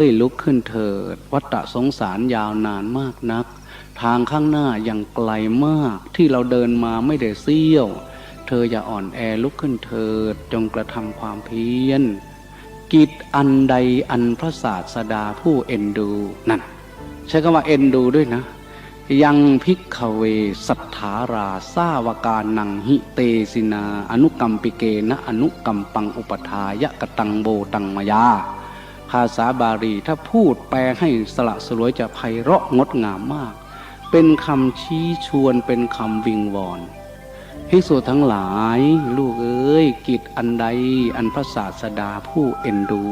เอ้ยลุกขึ้นเถิด วัฏสงสารยาวนานมากนัก ทางข้างหน้ายังไกลมากที่เราเดินมาไม่ได้เสี้ยว เธออย่าอ่อนแอลุกขึ้นเถิด จงกระทำความเพียรกิจอันใดอันพระศาสดาผู้เอ็นดูนั่นใช้คำว่าเอ็นดูด้วยนะ ยังพิกเวสัทธาราสาวกานังหิเตสินา อนุกรรมปิเกนะอนุกรรมปังอุปทายะกตังโบตังมายา ภาษาบาลี ถ้าพูดแปลให้สละสลวยจะไพเราะงดงามมาก เป็นคำชี้ชวนเป็นคำวิงวอนภิกษุทั้งหลายลูกเอ้ยกิจอันใดอันพระศาสดาผู้เอ็นดู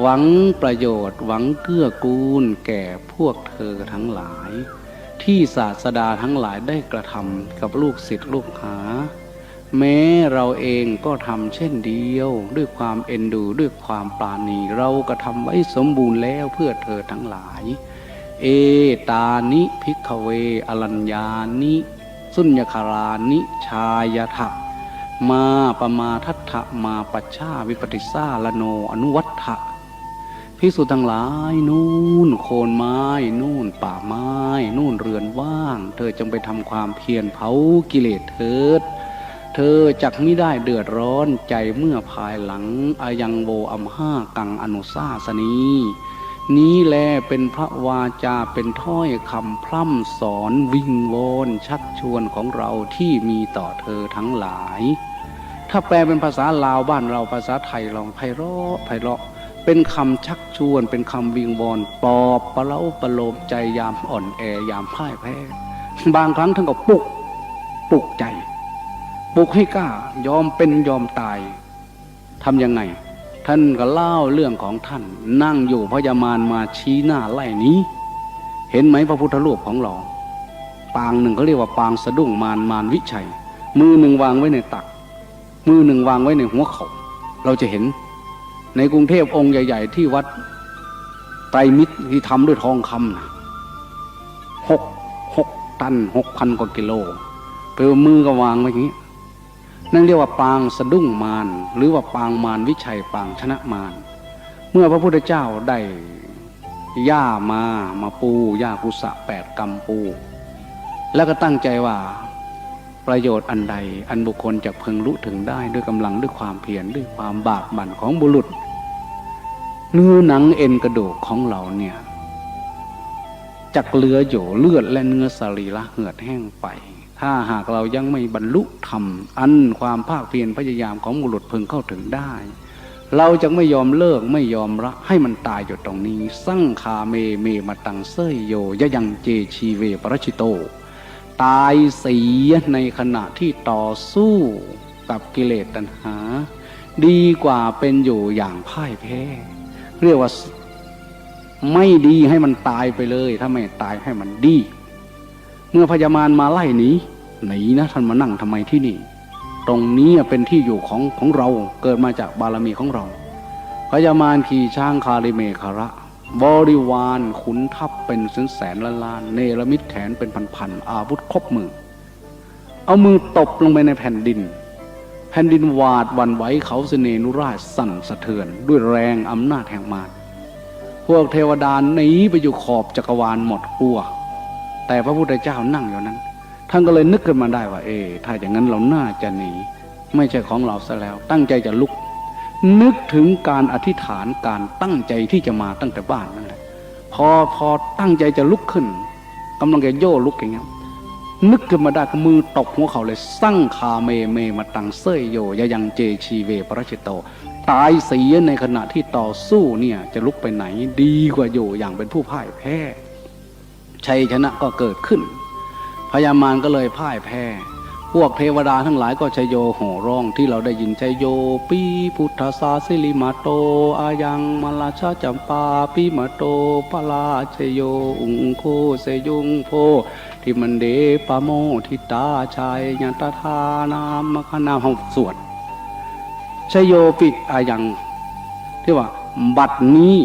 หวังประโยชน์หวังเกื้อกูลแก่พวกเธอทั้งหลาย ที่ศาสดาทั้งหลายได้กระทำกับลูกศิษย์ลูกหา แม้เราเองก็ทำเช่นเดียว ด้วยความเอ็นดูด้วยความปราณี เราก็ทำไว้สมบูรณ์แล้วเพื่อเธอทั้งหลาย เอตานิพิกเวอรัญญานิ สุญญคารานิชายทะมาปมาทัตถะมาปัชชาวิปติสาลโนอนุวัตถะพิสุทั้งหลายนู่นโคนไม้ นู่นป่าไม้ นู่นเรือนว่าง เธอจงไปทำความเพียรเผากิเลสเถิด เธอจักไม่ได้เดือดร้อนใจเมื่อภายหลังอายังโวอัมห้ากังอนุสาสนีนี้แลเป็นพระวาจาเป็นถ้อยคำพร่ำสอนวิงวอนชักชวนของเราที่มีต่อเธอทั้งหลาย ถ้าแปลเป็นภาษาลาวบ้านเราภาษาไทยลองไพเราะไพเราะ เป็นคำชักชวน เป็นคำวิงวอนปลอบประเล้าประโลมใจยามอ่อนแอยามพ่ายแพ้ บางครั้งท่านก็ปลุกปลุกใจ ปลุกให้กล้ายอมเป็นยอมตายทำยังไง ท่านก็เล่าเรื่องของท่าน นั่งอยู่พญามารมาชี้หน้าไล่นี้ เห็นไหมพระพุทธรูปของเรา ปางหนึ่งเขาเรียกว่าปางสะดุ้งมารมารวิชัย มือหนึ่งวางไว้ในตัก มือหนึ่งวางไว้ในหัวเขา เราจะเห็น ในกรุงเทพองค์ใหญ่ ๆ ที่วัดไตรมิตรที่ทำด้วยทองคำนะหกหกตันหกพันกว่ากิโลเปลวมือก็วางไว้อย่างนี้ นั่นเรียกว่าปางสะดุ้งมารหรือว่าปางมารวิชัยปางชนะมารเมื่อพระพุทธเจ้าได้หญ้ามามาปูหญ้ากุสะแปดกำปู แล้วก็ตั้งใจว่าประโยชน์อันใดอันบุคคลจะพึงรู้ถึงได้ด้วยกำลังด้วยความเพียรด้วยความบากบั่นของบุรุษ เนื้อหนังเอ็นกระดูกของเราเนี่ยจักเหลืออยู่เลือดและเนื้อสรีระเหือดแห้งไป ถ้าหากเรายังไม่บรรลุธรรม อันความภาคเพียรพยายามของบุรุษพึงเข้าถึงได้ เราจะไม่ยอมเลิกไม่ยอมละให้มันตายอยู่ตรงนี้ สั่งคาเมเมมาตังเซยโยยะยังเจชีเวปรชิโต ตายเสียในขณะที่ต่อสู้กับกิเลสตัณหา ดีกว่าเป็นอยู่อย่างพ่ายแพ้ เรียกว่าไม่ดีให้มันตายไปเลย ถ้าไม่ตายให้มันดี เมื่อพญามารมาไล่หนีหนีนะท่านมานั่งทำไมที่นี่ ตรงนี้เป็นที่อยู่ของของเราเกิดมาจากบารมีของเรา พญามารขี่ช้างคาริเมคาระ บริวารขุนทัพเป็นแสนแสนล้านล้านเนรมิตแขนเป็นพันๆอาวุธครบมือ เอามือตบลงไปในแผ่นดิน แผ่นดินวาดวันไหวเขาเสนนุราชสั่นสะเทือน ด้วยแรงอำนาจแห่งมารพวกเทวดาหนีไปอยู่ขอบจักรวาลหมดกลัว แต่พระพุทธเจ้านั่งอยู่นั้น ท่านก็เลยนึกขึ้นมาได้ว่า เออถ้าอย่างนั้นเราน่าจะหนี ไม่ใช่ของเราซะแล้ว ตั้งใจจะลุก นึกถึงการอธิษฐานการตั้งใจที่จะมาตั้งแต่บ้านนั่นแหละพอพอตั้งใจจะลุกขึ้นกำลังจะโย่ลุกอย่างเงี้ยนึกขึ้นมาได้ก็มือตบหัวเขาเลยสั่งคาเมเมมาตังเซยโยยยังเจชีเวปรชิตโต ตายเสียในขณะที่ต่อสู้เนี่ยจะลุกไปไหนดีกว่าอยู่อย่างเป็นผู้พ่ายแพ้ ชัยชนะก็เกิดขึ้น พญามารก็เลยพ่ายแพ้ พวกเทวดาทั้งหลายก็ชยโยโห่ร้องที่เราได้ยินชยโยปีพุทธสาสิลิมาโต อายังมาลาชาจัมปาปีมาโตปลาชยโยอุงโคเสยุงโพทิมันเดปะโมทิตาชัยยันตทานามคณาหงสวดชยโยปิอายังที่ว่าบัดนี้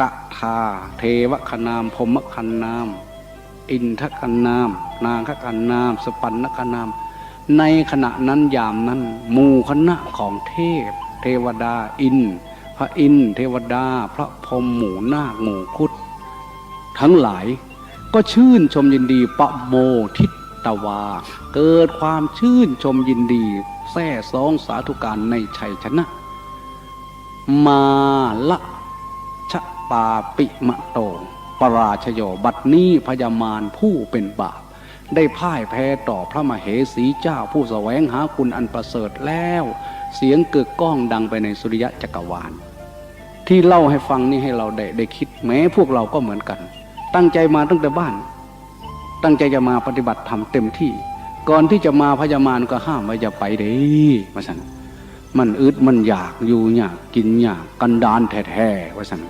ตะทาเทวคนามพมคันนาม อินทคนาม นางคันนาม สปันนคนาม ในขณะนั้นยามนั้นหมู่คณะของเทพ เทวดาอิน พระอินเทวดา พระพรมหมู่นาคหมู่คุดทั้งหลายก็ชื่นชมยินดีปะโมทิตวา เกิดความชื่นชมยินดีแท้ซองสาธุการในชัยชนะ มาละาปิมะโต ปราชโยบัดนี้พยามารผู้เป็นบาป ได้พ่ายแพ้ต่อพระมเหสีเจ้าผู้แสวงหาคุณอันประเสริฐแล้ว เสียงเกิดก้องดังไปในสุริยะจักรวาล ที่เล่าให้ฟังนี่ให้เราได้ได้คิดแม้พวกเราก็เหมือนกัน ตั้งใจมาตั้งแต่บ้าน ตั้งใจจะมาปฏิบัติธรรมเต็มที่ ก่อนที่จะมาพญามารก็ห้ามว่าอย่าไปเด้ว่าสันมันอึดมันอยากอยู่อยากกินอยากกันดานแท้ๆว่าสัน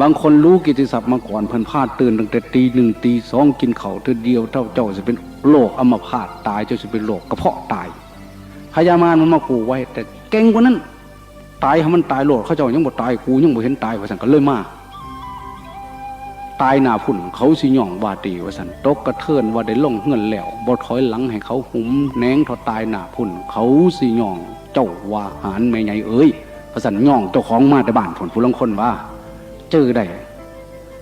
บางคนรู้กิตติศัพท์มาก่อนเพิ่นพลาดตื่นตั้งแต่ตีหนึ่งตีสองกินเขาเธอเดียวเท่าเจ้าจะเป็นโรคอัมพาตตายเจ้าจะเป็นโรคกระเพาะตายพญามารมันมาขู่ไว้ แต่เก่งกว่านั้นตายให้มันตายโลดเขาเจ้ายังบ่ตายกูยังบ่เห็นตายว่าสันก็เลยมาตายหนาพุ่นเขาสิย่องวาตีว่าสันตกกระเทินว่าได้ลงเงินแล้วบ่ถอยหลังให้เขาหุมแหนงทอตายหนาพุ่น เขาสิย่องเจ้าว่าหารแม่ใหญ่เอ้ยว่าสันย่องเจ้าของมาแต่บ้านผลผู้ลังคนว่า จอได้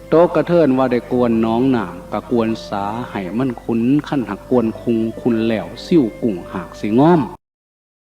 โตกกระเทินว่าได้กวนน้องหนามกะกวนสาให้มันคุ้นขั้นหักกวนคุงคุณแล้ว ซิ่วกุ่งหากสีง้อม